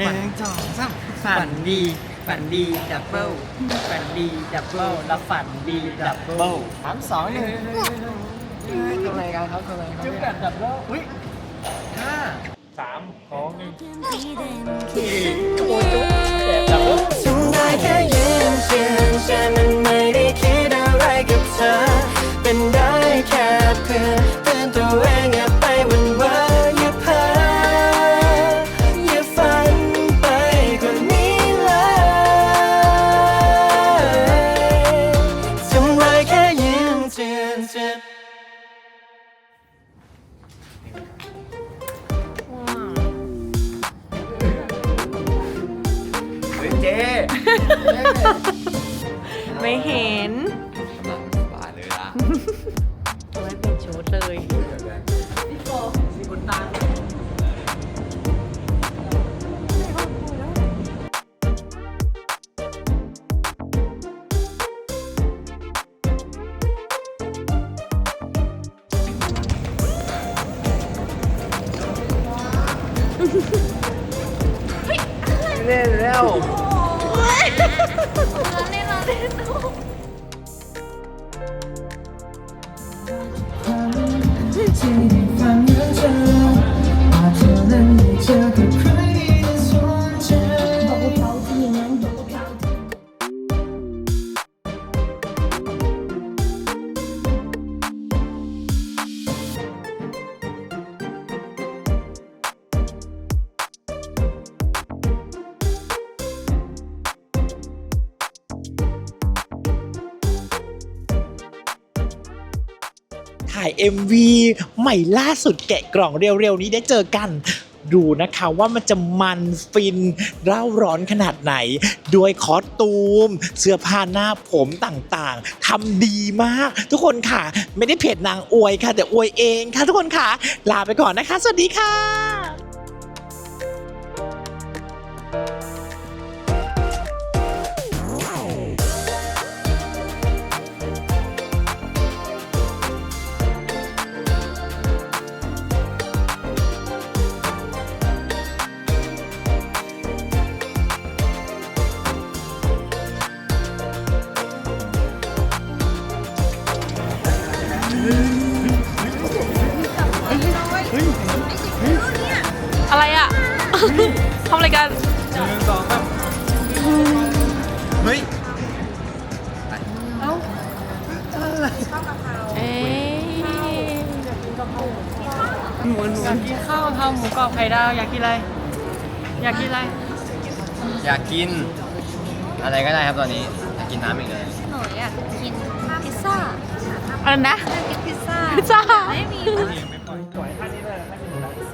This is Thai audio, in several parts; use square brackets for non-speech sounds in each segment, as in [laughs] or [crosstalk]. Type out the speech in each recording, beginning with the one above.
หนึ่งสองสามฝันดี ฝันดีดับเบิลฝันดีดับเบิลแล้วฝันดีดับเบิลสามสองหนึ่งทำอะไรกันครับทำอะไรครับจุ๊บแบบดับเบิลอุ้ยห้าสามสองหนึ่งจุ๊บจุ๊บแบบดับเบิลทำได้แค่ยืนเชื่อฉันมันไม่ได้คิดอะไรกับเธอ เป็นได้แค่เพื่อเตือนตัวเอง ไม่เห็นกำลังสบายเลยล่ะไม่เป็นชุดเลยเล่นแล้ว Yeah. [laughs] ถ่าย MV ใหม่ล่าสุดแกะกล่องเร็วๆนี้ได้เจอกัน ดูนะคะว่ามันจะมันฟินเร่าร้อนขนาดไหน ด้วยคอสตูม เสื้อผ้าหน้าผมต่างๆทำดีมาก ทุกคนค่ะ ไม่ได้เพจนางอวยค่ะ แต่อวยเองค่ะทุกคนค่ะ ลาไปก่อนนะคะ สวัสดีค่ะ อะไรอะ ทำอะไรกันหนึ่งสองสามเฮ้ยเอ๊หมูหนูอยากกินข้าวทำหมูกรอบไข่ดาวอยากกินอะไร อยากกินอะไร อยากกิน อะไรก็ได้ครับตอนนี้อยากกินน้ำอีกเลย หนูอยากกินพิซซ่า อะไรนะอยากกินพิซซ่าพิซซ่าไม่มีสวยท่านี้เลย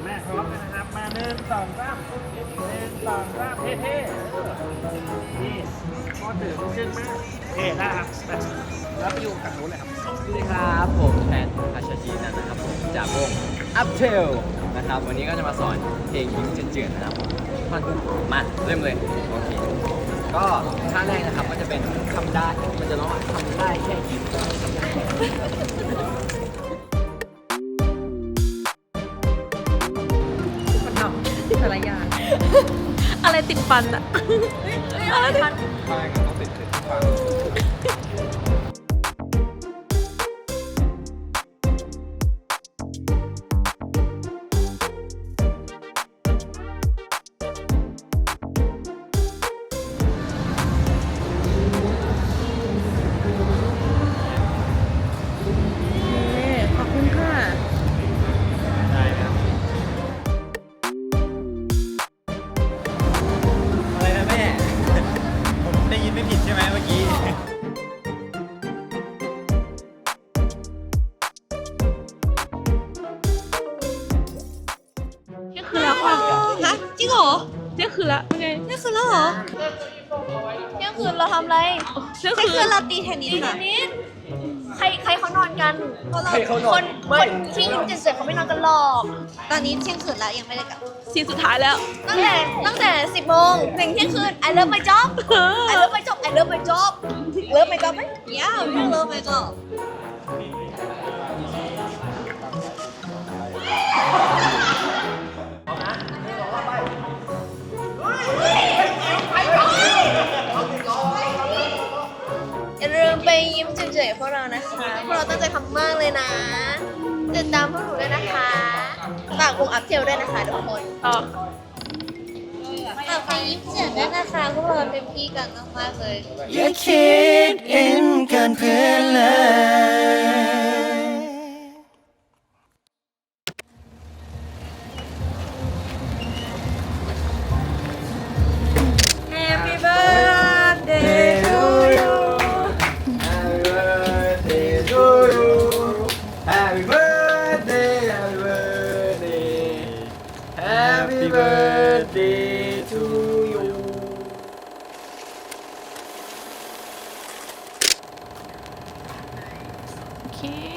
แม่พร้อมนะครับ มาหนึ่งสองสามหนึ่งสองสามเท่ๆนี่พอถือขึ้นมาเท่นะครับแล้วไปอยู่กับนู้นเลยครับสวัสดีครับผมแทนพัชจีนันนะครับผมจากวง Up t a i l นะครับ วันนี้ก็จะมาสอนเพลงยิ้มเจือนๆนะครับท่อนฮุกมาเริ่มเลยโอเค ก็ท่าแรกนะครับก็จะเป็นทำได้มันจะร้องว่าทำได้แค่ยิ้มแต่ละอย่างอะไรติดฟันอะ อะไรติดใช่ก็ต้องติดติดฟัง คืนแล้วค่ะฮะจริงเหรอเที่ยงคืนแล้วเป็นไงเที่ยงคืนแล้วเหรอเที่ยงคืนเราทำอะไรเที่ยงเที่ยงคืคืนนเราตีเทนนิสค่ะใครใครเขานอนกันใครเขานอนคนคนที่ยิ้มเจ็ดๆเขาไม่นอนกันหรอกตอนนี้เที่ยงคืนแล้วยังไม่ได้กลับซีนสุดท้ายแล้ว ตั้งแต่ตั้งแต่สิบโมงถึงเที่ยงคืน I love my job I love my job I love my job love my job ไหม Yeah you love my job พวกเราตั้งใจทำมากเลยนะ ติดตามพวกหนูด้วยนะคะฝากวงอัพเทลด้วยนะคะทุกคนต่อฝากเพลงยิ้มเสียงด้วยนะคะพวกเราเต็มที่กันมากๆเลย อย่าคิดเอ็นกันเพื่อนเลย Okay.